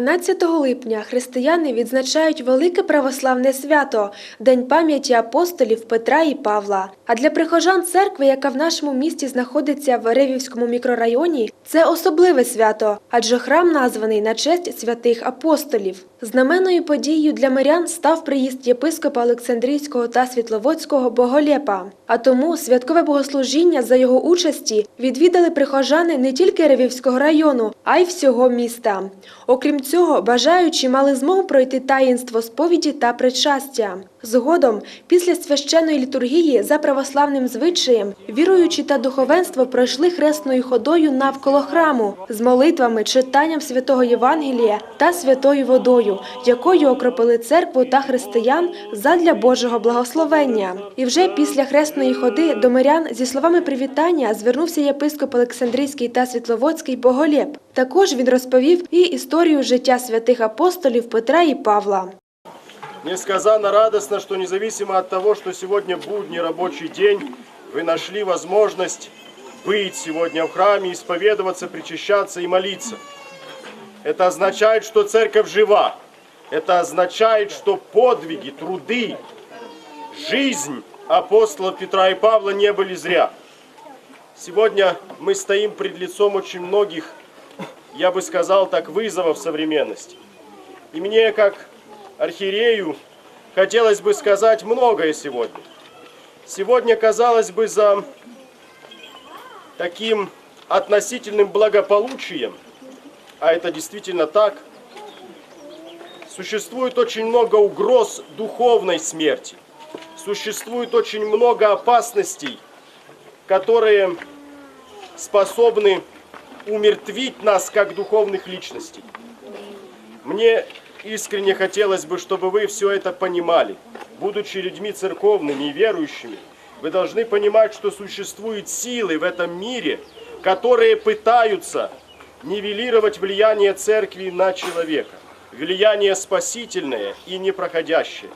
12 липня християни відзначають велике православне свято День пам'яті апостолів Петра і Павла. А для прихожан церкви, яка в нашому місті знаходиться в Ревівському мікрорайоні, це особливе свято, адже храм названий на честь святих апостолів. Знаменною подією для мирян став приїзд єпископа Олександрійського та Світловодського Боголєпа. А тому святкове богослужіння за його участі відвідали прихожани не тільки Ревівського району, а й всього міста. Окрім цього, бажаючі мали змогу пройти таїнство сповіді та причастя. Згодом, після священної літургії за православним звичаєм, віруючі та духовенство пройшли хресною ходою навколо храму з молитвами, читанням святого Євангелія та святою водою, якою окропили церкву та християн задля Божого благословення. І вже після хресної ходи до мирян зі словами привітання звернувся єпископ Олександрійський та Світловодський Боголєб. Також він розповів і історію життя святих апостолів Петра і Павла. Несказанно радостно, что независимо от того, что сегодня будний рабочий день, вы нашли возможность быть сегодня в храме, исповедоваться, причащаться и молиться. Это означает, что церковь жива. Это означает, что подвиги, труды, жизнь апостолов Петра и Павла не были зря. Сегодня мы стоим пред лицом очень многих, я бы сказал так, вызовов современности. И мне, как архиерею, хотелось бы сказать многое сегодня. Сегодня, казалось бы, за таким относительным благополучием, а это действительно так, существует очень много угроз духовной смерти. Существует очень много опасностей, которые способны умертвить нас как духовных личностей. Мне искренне хотелось бы, чтобы вы все это понимали. Будучи людьми церковными и верующими, вы должны понимать, что существуют силы в этом мире, которые пытаются нивелировать влияние церкви на человека. Влияние спасительное и непроходящее.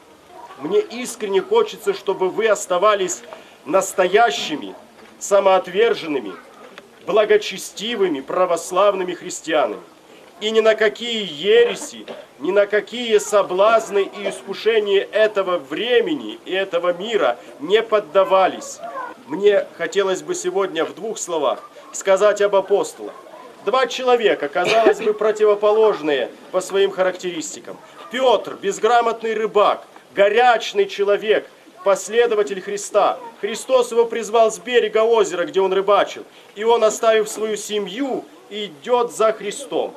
Мне искренне хочется, чтобы вы оставались настоящими, самоотверженными, благочестивыми православными христианами. И ни на какие ереси, ни на какие соблазны и искушения этого времени и этого мира не поддавались. Мне хотелось бы сегодня в двух словах сказать об апостолах. Два человека, казалось бы, противоположные по своим характеристикам. Петр, безграмотный рыбак, горячный человек, последователь Христа. Христос его призвал с берега озера, где он рыбачил. И он, оставив свою семью, идет за Христом.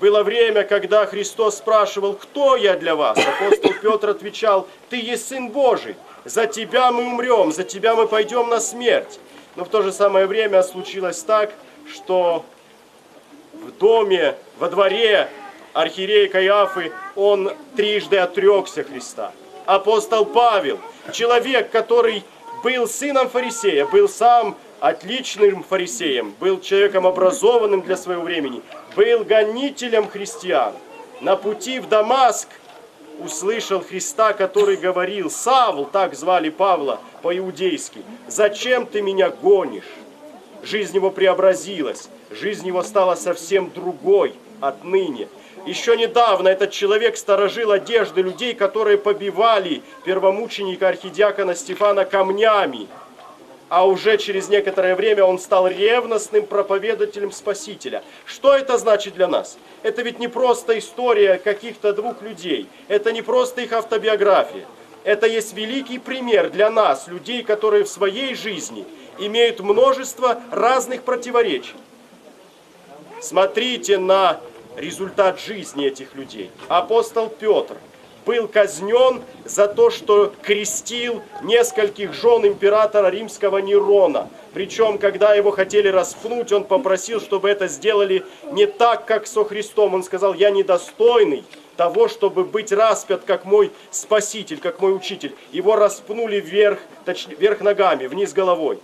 Было время, когда Христос спрашивал, кто я для вас? Апостол Петр отвечал, ты есть Сын Божий, за тебя мы умрем, за тебя мы пойдем на смерть. Но в то же самое время случилось так, что в доме, во дворе архиерея Каиафы он трижды отрекся Христа. Апостол Павел, человек, который был сыном фарисея, был сам отличным фарисеем, был человеком образованным для своего времени, был гонителем христиан. На пути в Дамаск услышал Христа, который говорил, Савл, так звали Павла по-иудейски, зачем ты меня гонишь? Жизнь его преобразилась, жизнь его стала совсем другой отныне. Еще недавно этот человек сторожил одежды людей, которые побивали первомученика архидиакона Стефана камнями. А уже через некоторое время он стал ревностным проповедателем Спасителя. Что это значит для нас? Это ведь не просто история каких-то двух людей. Это не просто их автобиография. Это есть великий пример для нас, людей, которые в своей жизни имеют множество разных противоречий. Смотрите на результат жизни этих людей. Апостол Петр был казнен за то, что крестил нескольких жен императора римского Нерона. Причем, когда его хотели распнуть, он попросил, чтобы это сделали не так, как со Христом. Он сказал, я недостойный того, чтобы быть распят, как мой спаситель, как мой учитель. Его распнули вверх, точнее, вверх ногами, вниз головой.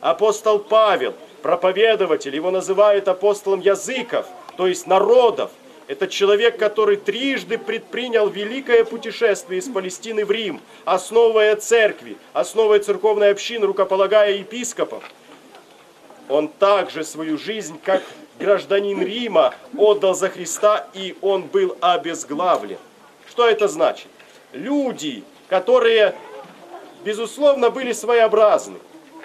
Апостол Павел, проповедователь, его называют апостолом языков, то есть народов. Это человек, который трижды предпринял великое путешествие из Палестины в Рим, основывая церкви, основывая церковной общины, рукополагая епископов. он также свою жизнь, как гражданин Рима, отдал за Христа, и он был обезглавлен. Что это значит? Люди, которые, безусловно, были своеобразны,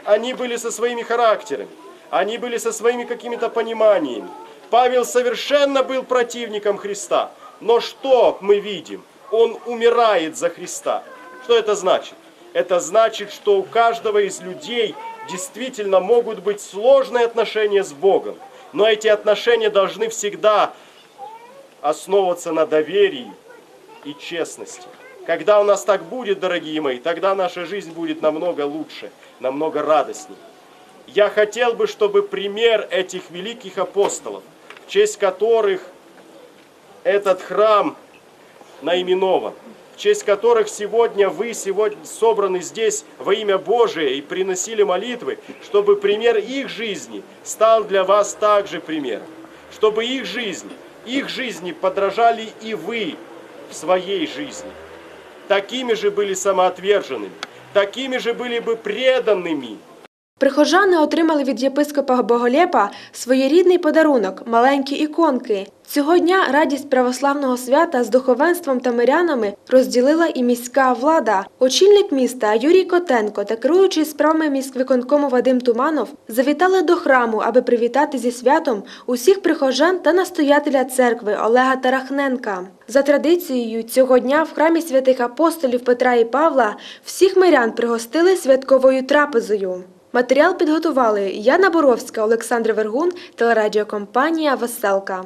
они были со своими характерами, они были со своими какими-то пониманиями. Павел совершенно был противником Христа. Но что мы видим? Он умирает за Христа. Что это значит? Это значит, что у каждого из людей действительно могут быть сложные отношения с Богом. Но эти отношения должны всегда основываться на доверии и честности. Когда у нас так будет, дорогие мои, тогда наша жизнь будет намного лучше, намного радостнее. Я хотел бы, чтобы пример этих великих апостолов, в честь которых этот храм наименован, в честь которых сегодня вы сегодня собраны здесь во имя Божие и приносили молитвы, чтобы пример их жизни стал для вас также примером, чтобы их жизнь, их жизни подражали и вы в своей жизни. Такими же были самоотверженными, такими же были бы преданными, Прихожани отримали від єпископа Боголєпа своєрідний подарунок маленькі іконки. Цього дня радість православного свята з духовенством та мирянами розділила і міська влада. Очільник міста Юрій Котенко та керуючий справами міськвиконкому Вадим Туманов завітали до храму, аби привітати зі святом усіх прихожан та настоятеля церкви Олега Тарахненка. За традицією, цього дня в храмі святих апостолів Петра і Павла всіх мирян пригостили святковою трапезою. Матеріал підготували Яна Боровська, Олександр Вергун, телерадіокомпанія Веселка.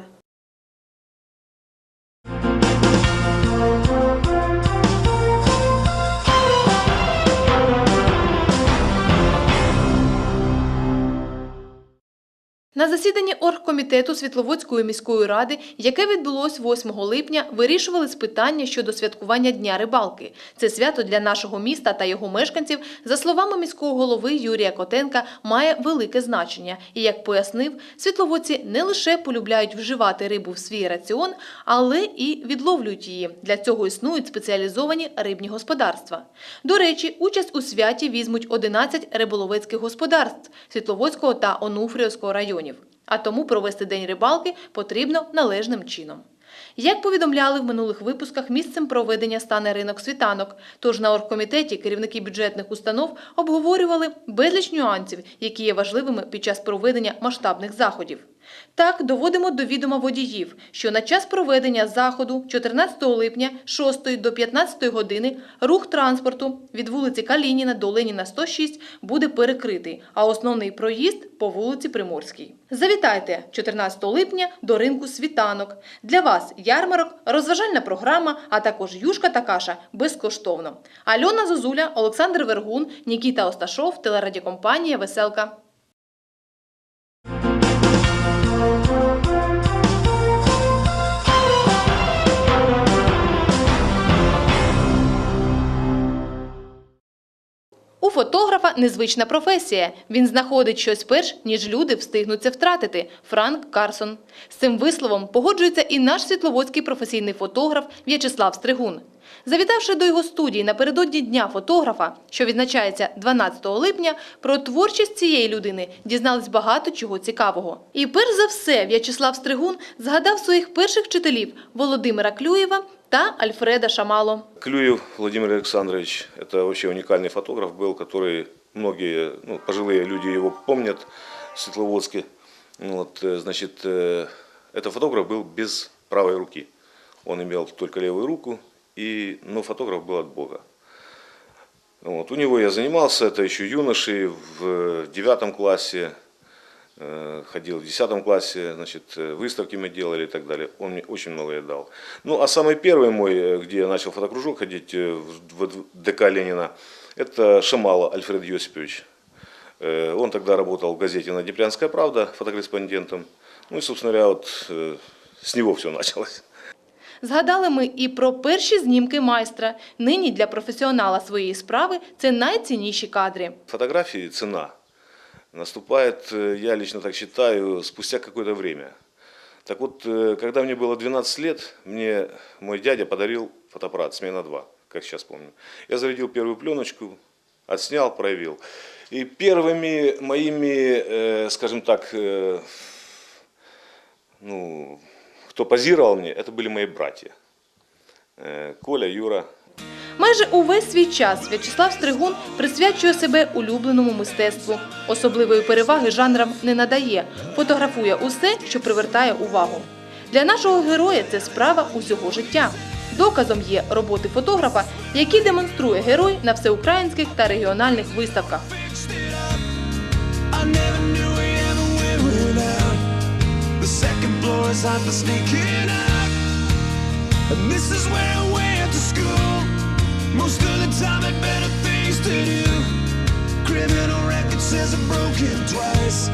На засіданні оргкомітету Світловодської міської ради, яке відбулось 8 липня, вирішували з питання щодо святкування Дня рибалки. Це свято для нашого міста та його мешканців, за словами міського голови Юрія Котенка, має велике значення. І як пояснив, світловодці не лише полюбляють вживати рибу в свій раціон, але і відловлюють її. Для цього існують спеціалізовані рибні господарства. До речі, участь у святі візьмуть 11 риболовецьких господарств Світловодського та Онуфріївського районів. А тому провести день рибалки потрібно належним чином. Як повідомляли в минулих випусках, місцем проведення стане ринок світанок. Тож на оргкомітеті керівники бюджетних установ обговорювали безліч нюансів, які є важливими під час проведення масштабних заходів. Так, доводимо до відома водіїв, що на час проведення заходу 14 липня 6 до 15 години рух транспорту від вулиці Калініна до Леніна 106 буде перекритий, а основний проїзд по вулиці Приморській. Завітайте 14 липня до ринку світанок. Для вас ярмарок, розважальна програма, а також юшка та каша безкоштовно. Альона Зозуля, Олександр Вергун, Нікіта Осташов, телерадіокомпанія Веселка. Фотографа незвична професія. Він знаходить щось перш, ніж люди встигнуть це втратити. Франк Карсон. З цим висловом погоджується і наш світловодський професійний фотограф В'ячеслав Стригун. Завітавши до його студії напередодні Дня фотографа, що відзначається 12 липня, про творчість цієї людини дізнались багато чого цікавого. І перш за все В'ячеслав Стригун згадав своїх перших вчителів Володимира Клюєва та Альфреда Шамало. Клюев Владимир Александрович – это вообще уникальный фотограф был, который многие ну, пожилые люди его помнят в Светловодске. Вот, э, значит, э, этот фотограф был без правой руки. Он имел только левую руку, и, но фотограф был от Бога. Вот, у него я занимался, это еще юношей, в девятом классе, ходил в 10 классе, значит, э, выставки мы делали и так далее. Он мне очень многое дал. Ну, а самый первый мой, э, где я начал фотокружок ходить э, в в ДК Ленина, это Шамала Альфред Йосипович. Э, Он тогда работал в газете «Наднепрянская правда» фотокорреспондентом. Ну и, собственно говоря, вот э, с него все началось. Згадали ми і про перші знімки майстра. Нині для професіонала своєї справи це найцінніші кадри. Фотографии цена Наступает, э, я лично так считаю, спустя какое-то время. Так вот, э, когда мне было 12 лет, мне мой дядя подарил фотоаппарат «Смена 2», как сейчас помню. Я зарядил первую пленочку, отснял, проявил. И первыми моими, э, скажем так, э, ну, кто позировал мне, это были мои братья. Э, Коля, Юра, Майже увесь свій час В'ячеслав Стригун присвячує себе улюбленому мистецтву. Особливої переваги жанрам не надає, фотографує усе, що привертає увагу. Для нашого героя це справа усього життя. Доказом є роботи фотографа, які демонструє герой на всеукраїнських та регіональних виставках. This is where I went to school. Most of the time had better things to do. Criminal record says I'm broken twice.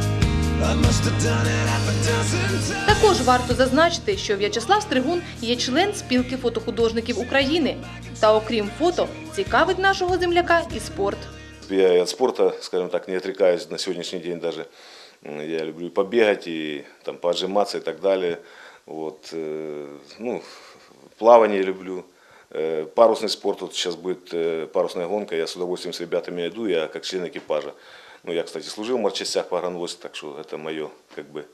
I must have done it half a dozen times. Також варто зазначити, що В'ячеслав Стригун є член спілки фотохудожників України. Та окрім фото, цікавить нашого земляка і спорт. Я и от спорта, скажем так, не отрекаюсь на сегодняшний день даже. Я люблю и побегать, и там поотжиматься и так далее. Вот, э, ну, плавание люблю. Э, Парусный спорт, вот сейчас будет э, парусная гонка, я с удовольствием с ребятами иду, я как член экипажа. Ну, я, кстати, служил в морчастях погранвойск, так что это мое, как бы,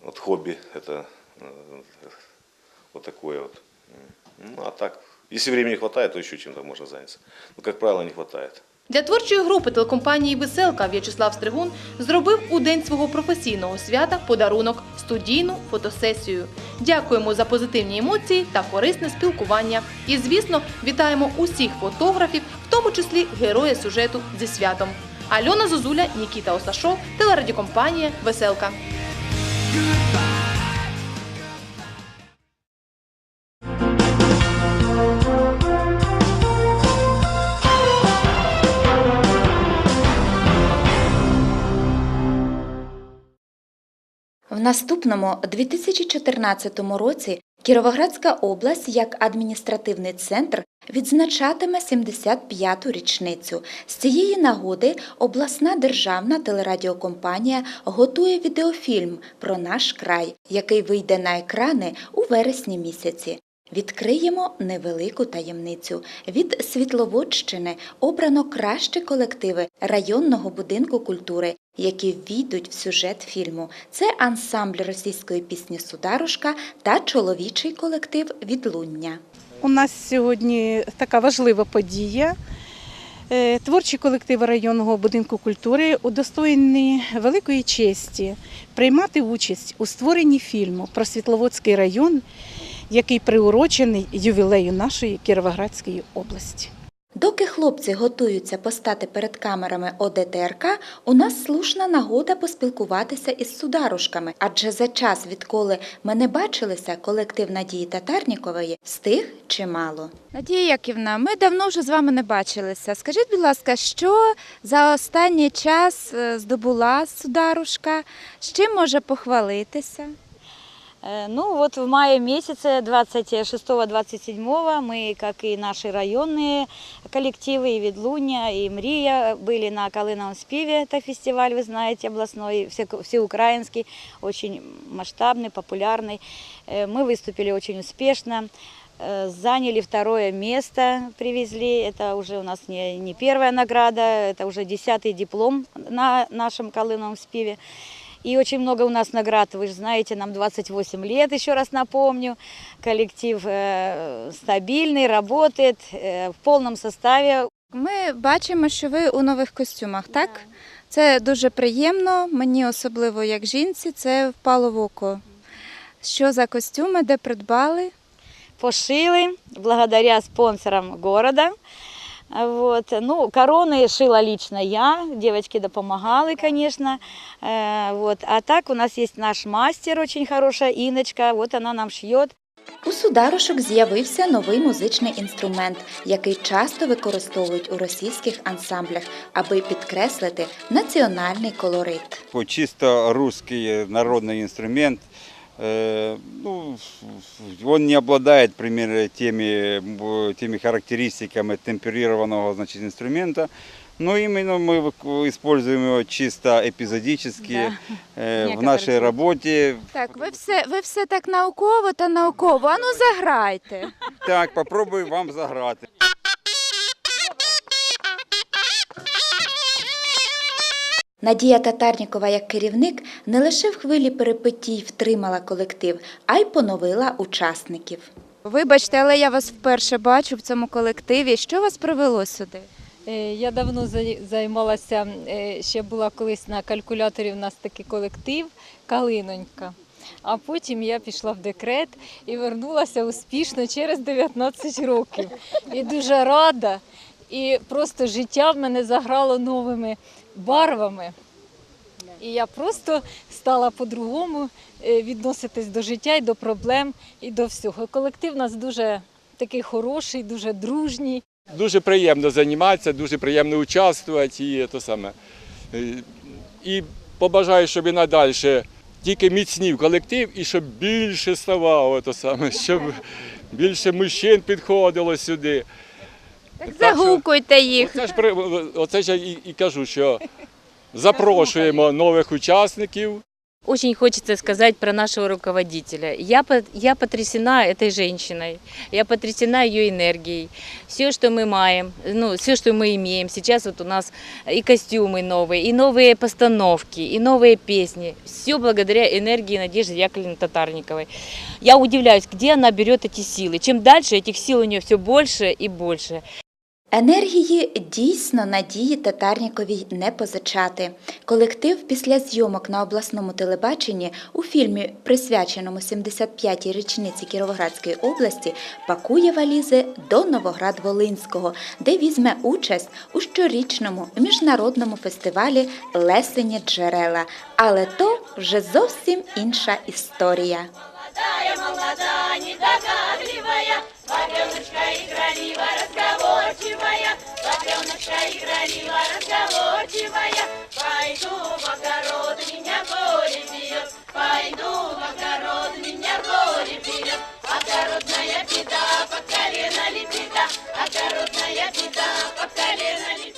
вот хобби, это э, вот такое вот. Ну, а так, если времени хватает, то еще чем-то можно заняться. Но, как правило, не хватает. Для творчої групи телекомпанії Веселка В'ячеслав Стригун зробив у день свого професійного свята подарунок студійну фотосесію. Дякуємо за позитивні емоції та корисне спілкування. І, звісно, вітаємо усіх фотографів, в тому числі героя сюжету зі святом. Альона Зозуля, Нікіта Осашов, телерадіокомпанія Веселка. Наступному 2014 році Кіровоградська область як адміністративний центр відзначатиме 75-ту річницю. З цієї нагоди обласна державна телерадіокомпанія готує відеофільм про наш край, який вийде на екрани у вересні місяці. Відкриємо невелику таємницю. Від Світловодщини обрано кращі колективи районного будинку культури, які ввійдуть в сюжет фільму. Це ансамбль російської пісні Сударушка та чоловічий колектив Відлуння. У нас сьогодні така важлива подія. Е, Творчі колективи районного будинку культури удостоєні великої честі приймати участь у створенні фільму про Світловодський район, який приурочений ювілею нашої Кіровоградської області. Доки хлопці готуються постати перед камерами ОДТРК, у нас слушна нагода поспілкуватися із сударушками, адже за час, відколи ми не бачилися, колектив Надії Татарнікової встиг чимало. Надія Яківна, ми давно вже з вами не бачилися. Скажіть, будь ласка, що за останній час е, здобула сударушка? З чим може похвалитися? Э, Ну вот в мае месяце 26-27 мы, как и наши районные коллективы, и Ведлуня, и Мрия, были на Калиновом спиве, это фестиваль, вы знаете, областной, все- всеукраинский, очень масштабный, популярный. Э, Мы выступили очень успешно. Э, Заняли второе место, привезли. Это уже у нас не, не первая награда, это уже десятый диплом на нашем Калиновом спиве. И очень много у нас наград, вы же знаете, нам 28 лет, еще раз напомню. Коллектив э, стабильный, работает э, в полном составе. Ми бачимо, що ви у нових костюмах, так? Це дуже приємно, мені особливо як жінці, це впало в око. Що за костюми, де придбали? Пошили благодаря спонсорам города. А Вот. Ну, короны шила лично я, девочки допомагали, конечно. Э, Вот. А так у нас есть наш мастер очень хорошая, Иночка, вот она нам шьет. У сударушок з'явився новий музичний інструмент, який часто використовують у російських ансамблях, аби підкреслити національний колорит. такой чисто русский народный инструмент. Э, Ну, он не обладает, примерно, теми, м, теми характеристиками темперированного значит, инструмента, но именно мы вик- используем его чисто эпизодически э, в нашей работе. Так, ви все, ви все так науково та науково. Ану заграйте. Так, попробую вам заграти. Надія Татарнікова як керівник не лише в хвилі перепитій втримала колектив, а й поновила учасників. Вибачте, але я вас вперше бачу в цьому колективі. Що вас привело сюди? Е, Я давно займалася, е, ще була колись на калькуляторі у нас такий колектив Калинонька. А потім я пішла в декрет і вернулася успішно через 19 років. І дуже рада. І просто життя в мене заграло новими барвами. І я просто стала по-другому е, відноситись до життя і до проблем, і до всього. Колектив у нас дуже такий хороший, дуже дружній. Дуже приємно займатися, дуже приємно участвувати і то саме. Е, І побажаю, щоб і надалі тільки міцнів колектив і щоб більше ставало то саме, щоб більше мужчин підходило сюди. Так що- Загукуйте їх. Оце ж, при- оце ж я і, і кажу, що запрошуємо нових учасників. Очень хочется сказать про нашего руководителя. Я, по- я потрясена этой женщиной, я потрясена ее энергией. Все, что мы маем, ну, все, что мы имеем, сейчас вот у нас и костюмы новые, и новые постановки, и новые песни. Все благодаря энергии Надежды Яковлевны Татарниковой. Я удивляюсь, где она берет эти силы. Чем дальше, этих сил у нее все больше и больше. Енергії дійсно Надії Татарніковій не позичати. Колектив після зйомок на обласному телебаченні у фільмі, присвяченому 75-й річниці Кіровоградської області, пакує валізи до Новоград-Волинського, де візьме участь у щорічному міжнародному фестивалі Лесені джерела. Але то вже зовсім інша історія. игра мимо разговорчивая. Пойду в огород, меня горе бьет, пойду в огород, меня горе бьет. Огородная беда, по колено лепеда, огородная беда, по колено лепеда.